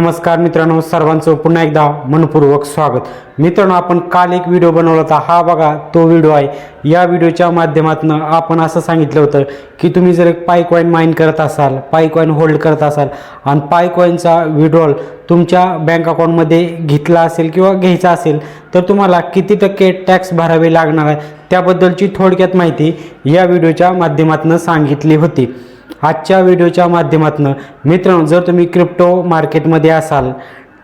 नमस्कार मित्रांनो सर्वांचं पुन्हा एकदा मनपूर्वक स्वागत. मित्रांनो आपण काल एक व्हिडिओ बनवला होता. हा बघा तो व्हिडिओ आहे. या व्हिडिओच्या माध्यमातून आपण असं सांगितलं होतं की तुम्ही जर एक पाय कॉईन माइन करत असाल पाय कॉईन होल्ड करत असाल आणि पाय कॉईनचा विड्रॉल तुमच्या बँक अकाउंटमध्ये घेतला असेल किंवा घ्यायचा असेल तर तुम्हाला किती टक्के टॅक्स भरावे लागणार आहे त्याबद्दलची थोडक्यात माहिती या व्हिडिओच्या माध्यमातून सांगितली होती. आजच्या व्हिडिओच्या माध्यमातून मित्रांनो जर तुम्ही क्रिप्टो मार्केटमध्ये असाल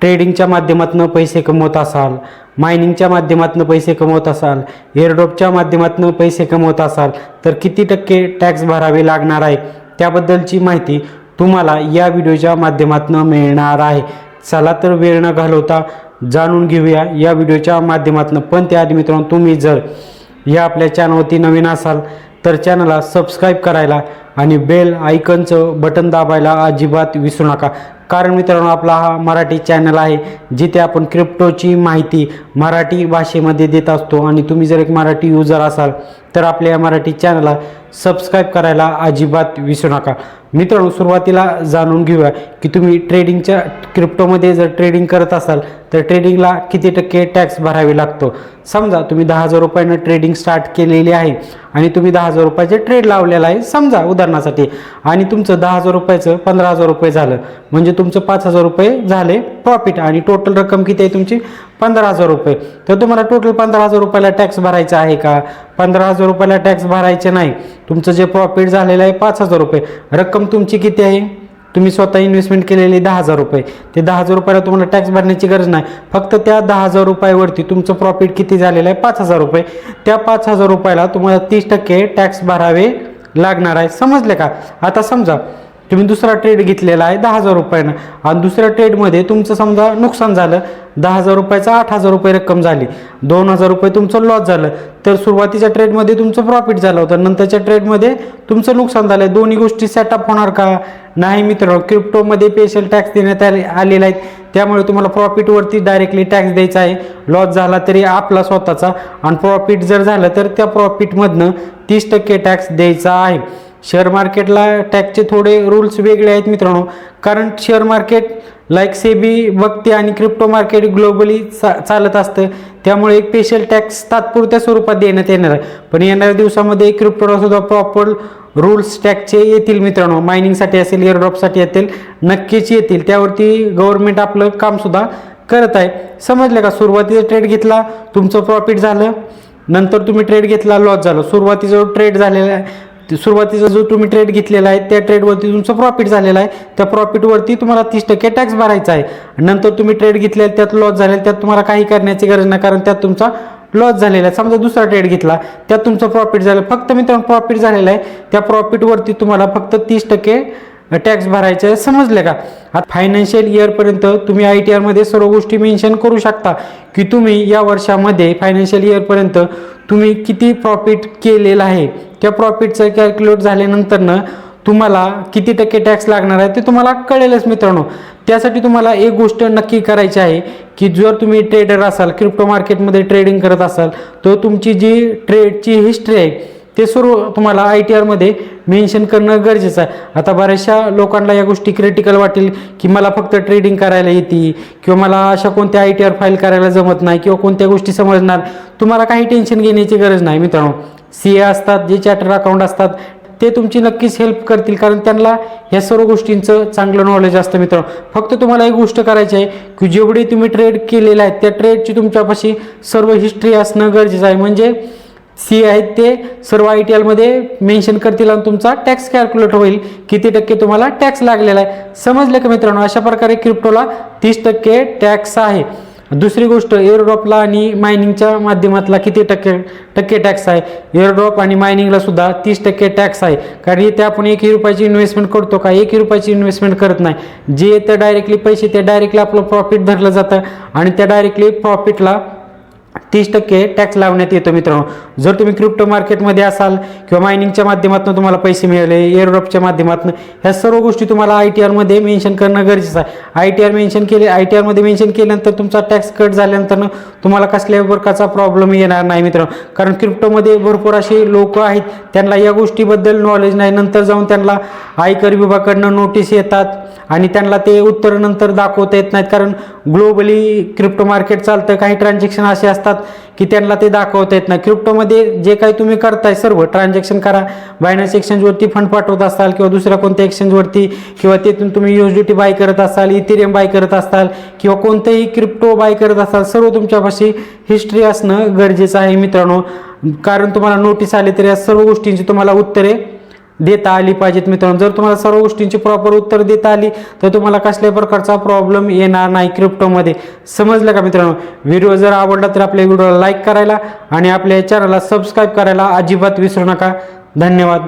ट्रेडिंगच्या माध्यमातून पैसे कमवत असाल मायनिंगच्या माध्यमातून पैसे कमवत असाल एअरड्रॉपच्या माध्यमातून पैसे कमवत असाल तर किती टक्के टॅक्स भरावे लागणार आहे त्याबद्दलची माहिती तुम्हाला या व्हिडिओच्या माध्यमातून मिळणार आहे. चला तर वेळ न घालवता जाणून घेऊया या व्हिडिओच्या माध्यमातून. पण त्याआधी मित्रांनो तुम्ही जर या आपल्या चॅनलवरती नवीन असाल तर चॅनलला सबस्क्राईब करायला आणि बेल आयकनचं बटन दाबायला अजिबात विसरू नका. कारण मित्रांनो आपला हा मराठी चॅनल आहे जिथे आपण क्रिप्टोची माहिती मराठी भाषेमध्ये देत असतो. आणि तुम्ही जर एक मराठी युजर असाल तर आपल्या या मराठी चॅनलला सबस्क्राईब करायला अजिबात विसरू नका. मित्रांनो सुरुवातीला जाणून घेऊया की तुम्ही ट्रेडिंगच्या क्रिप्टोमध्ये जर ट्रेडिंग करत असाल तर ट्रेडिंगला किती टक्के टॅक्स भरावे लागतो? समजा तुम्ही दहा हजार रुपयानं ट्रेडिंग स्टार्ट केलेली आहे आणि तुम्ही दहा हजार रुपयाचे ट्रेड लावलेला आहे समजा उदाहरणासाठी. आणि तुमचं दहा हजार रुपयाचं पंधरा हजार रुपये झालं. म्हणजे तुमचं पाच हजार रुपये झाले प्रॉफिट आणि टोटल रक्कम किती आहे तुमची? पंधरा हजार रुपये. तर तुम्हाला टोटल पंधरा हजार रुपयाला टॅक्स भरायचा आहे का? पंधरा हजार रुपयाला टॅक्स भरायचे नाही. तुमचं जे प्रॉफिट झालेलं आहे पाच हजार रुपये. रक्कम तुमची किती आहे? तुम्ही स्वतः इन्व्हेस्टमेंट केलेली दहा हजार रुपये. ते दहा हजार रुपयाला तुम्हाला टॅक्स भरण्याची गरज नाही. फक्त त्या दहा हजार रुपयावरती तुमचं प्रॉफिट किती झालेलं आहे? पाच हजार रुपये. त्या पाच हजार रुपयाला तुम्हाला तीस टक्के टॅक्स भरावे लागणार आहे. समजले का? आता समजा तुम्ही दुसरा ट्रेड घेतलेला आहे दहा हजार रुपयानं. आणि दुसऱ्या ट्रेडमध्ये तुमचं समजा नुकसान झालं दहा हजार रुपयाचं आठ हजार रुपये रक्कम झाली. दोन हजार रुपये तुमचं लॉस झालं. तर सुरुवातीच्या ट्रेडमध्ये तुमचं प्रॉफिट झालं होतं. नंतरच्या ट्रेडमध्ये तुमचं नुकसान झालं दोन्ही गोष्टी सेटअप होणार का? नाही मित्रांनो क्रिप्टोमध्ये स्पेशल टॅक्स देण्यात आले आलेला आहे त्यामुळे तुम्हाला प्रॉफिटवरती डायरेक्टली टॅक्स द्यायचा आहे. लॉस झाला तरी आपला स्वतःचा. आणि प्रॉफिट जर झालं तर त्या प्रॉफिटमधनं तीस टक्के टॅक्स द्यायचा आहे. शेअर मार्केटला टॅक्सचे थोडे रूल्स वेगळे आहेत मित्रांनो. कारण शेअर मार्केट लाईक सेबी बघते आणि क्रिप्टो मार्केट ग्लोबली चा चालत असतं. त्यामुळे एक स्पेशल टॅक्स तात्पुरत्या स्वरूपात देण्यात येणार आहे. पण येणाऱ्या दिवसामध्ये क्रिप्टोला सुद्धा प्रॉपर रूल्स टॅक्सचे येतील मित्रांनो. मायनिंगसाठी असेल एअरड्रॉपसाठी येतील नक्कीच येतील. त्यावरती गव्हर्नमेंट आपलं कामसुद्धा करत आहे. समजलं का? सुरुवातीचा ट्रेड घेतला तुमचं प्रॉफिट झालं. नंतर तुम्ही ट्रेड घेतला लॉस झालं. सुरुवातीचा जो ट्रेड झालेला आहे. सुरुवातीचा जो तुम्ही ट्रेड घेतलेला आहे त्या ट्रेडवरती तुमचं प्रॉफिट झालेलं आहे. त्या प्रॉफिटवरती तुम्हाला तीस टक्के टॅक्स भरायचा आहे. नंतर तुम्ही ट्रेड घेतलेला त्यात लॉस झालेला त्यात तुम्हाला काही करण्याची गरज नाही कारण त्यात तुमचा लॉस झालेला आहे. समजा दुसरा ट्रेड घेतला त्यात तुमचं प्रॉफिट झालं. फक्त मित्रांनो प्रॉफिट झालेलं आहे. त्या प्रॉफिटवरती तुम्हाला फक्त तीस टक्के टॅक्स भरायचे आहे. समजले का? आता फायनान्शियल इयरपर्यंत तुम्ही आय टी आरमध्ये सर्व गोष्टी मेन्शन करू शकता. की तुम्ही या वर्षामध्ये फायनान्शियल इयरपर्यंत तुम्ही किती प्रॉफिट केलेलं आहे? त्या प्रॉफिटचं कॅल्क्युलेट झाल्यानंतरनं तुम्हाला किती टक्के टॅक्स लागणार आहे ते तुम्हाला कळेलच मित्रांनो. त्यासाठी तुम्हाला एक गोष्ट नक्की करायची आहे की जर तुम्ही ट्रेडर असाल क्रिप्टो मार्केटमध्ये ट्रेडिंग करत असाल तर तुमची जी ट्रेडची हिस्ट्री आहे ते सर्व तुम्हाला आय टी आरमध्ये मेन्शन करणं गरजेचं आहे. आता बऱ्याचशा लोकांना या गोष्टी क्रिटिकल वाटेल की मला फक्त ट्रेडिंग करायला येते किंवा मला अशा कोणत्या आय टी आर फाईल करायला जमत नाही किंवा कोणत्या गोष्टी समजणार. तुम्हाला काही टेन्शन घेण्याची गरज नाही मित्रांनो. सी ए असतात जे चॅटर अकाउंट असतात ते तुमची नक्कीच हेल्प करतील. कारण त्यांना ह्या सर्व गोष्टींचं चांगलं नॉलेज असतं मित्रांनो. फक्त तुम्हाला एक गोष्ट करायची आहे की जेवढे तुम्ही ट्रेड केलेले आहेत त्या ट्रेडची तुमच्यापाशी सर्व हिस्ट्री असणं गरजेचं आहे. म्हणजे सी आहेत ते सर्व आय टी एलमध्ये मेन्शन करतील आणि तुमचा टॅक्स कॅल्क्युलेट होईल किती टक्के तुम्हाला टॅक्स लागलेला आहे. समजलं का मित्रांनो? अशा प्रकारे क्रिप्टोला तीस टक्के टॅक्स आहे. दुसरी गोष्ट एअरड्रॉपला आणि मायनिंगच्या माध्यमातला किती टक्के टक्के टॅक्स आहे? एअरड्रॉप आणि मायनिंगला सुद्धा तीस टक्के टॅक्स आहे. कारण इथे आपण एकही रुपयाची इन्व्हेस्टमेंट करतो का? एकही रुपयाची इन्व्हेस्टमेंट करत नाही. जे येतं डायरेक्टली पैसे ते डायरेक्टली आपलं प्रॉफिट धरलं जातं. आणि त्या डायरेक्टली प्रॉफिटला तीस टक्के टॅक्स लावण्यात येतो मित्रांनो. जर तुम्ही क्रिप्टो मार्केटमध्ये असाल किंवा मायनिंगच्या माध्यमातून तुम्हाला पैसे मिळाले एअरड्रॉपच्या माध्यमातून ह्या सर्व गोष्टी तुम्हाला आय टी आरमध्ये मेन्शन करणं गरजेचं आहे. आय टी आर मेन्शन केले आय टी आरमध्ये मेन्शन केल्यानंतर तुमचा टॅक्स कट झाल्यानंतर तुम्हाला कसल्याही प्रकारचा प्रॉब्लेम येणार नाही मित्रांनो. कारण क्रिप्टोमध्ये भरपूर असे लोक आहेत त्यांना या गोष्टीबद्दल नॉलेज नाही. नंतर जाऊन त्यांना आयकर विभागाकडनं नोटीस येतात आणि त्यांना ते उत्तर नंतर दाखवता येत नाहीत. कारण ग्लोबली क्रिप्टो मार्केट चालतं काही ट्रान्झॅक्शन असे असतात की त्यांना ते दाखवता येत नाही. क्रिप्टोमध्ये जे काही तुम्ही करताय सर्व ट्रान्झॅक्शन करा. बायनान्स एक्सचेंजवरती फंड पाठवत असाल किंवा दुसऱ्या कोणत्या एक्सचेंजवरती किंवा तिथून तुम्ही यू बाय करत असाल इथेरियम बाय करत असाल किंवा कोणतंही क्रिप्टो बाय करत असाल सर्व तुमच्यापाशी हिस्ट्री असणं गरजेचं आहे मित्रांनो. कारण तुम्हाला नोटीस आली तर या सर्व गोष्टींची तुम्हाला उत्तरे देता आली पाहिजेत मित्रांनो. जर तुम्हाला सर्व गोष्टींची प्रॉपर उत्तर देता आली तर तुम्हाला कसल्याही प्रकारचा प्रॉब्लेम येणार नाही क्रिप्टोमध्ये समजलं का मित्रांनो? व्हिडिओ जर आवडला तर आपल्या व्हिडिओला लाईक करायला आणि आपल्या चॅनलला सबस्क्राईब करायला अजिबात विसरू नका. धन्यवाद.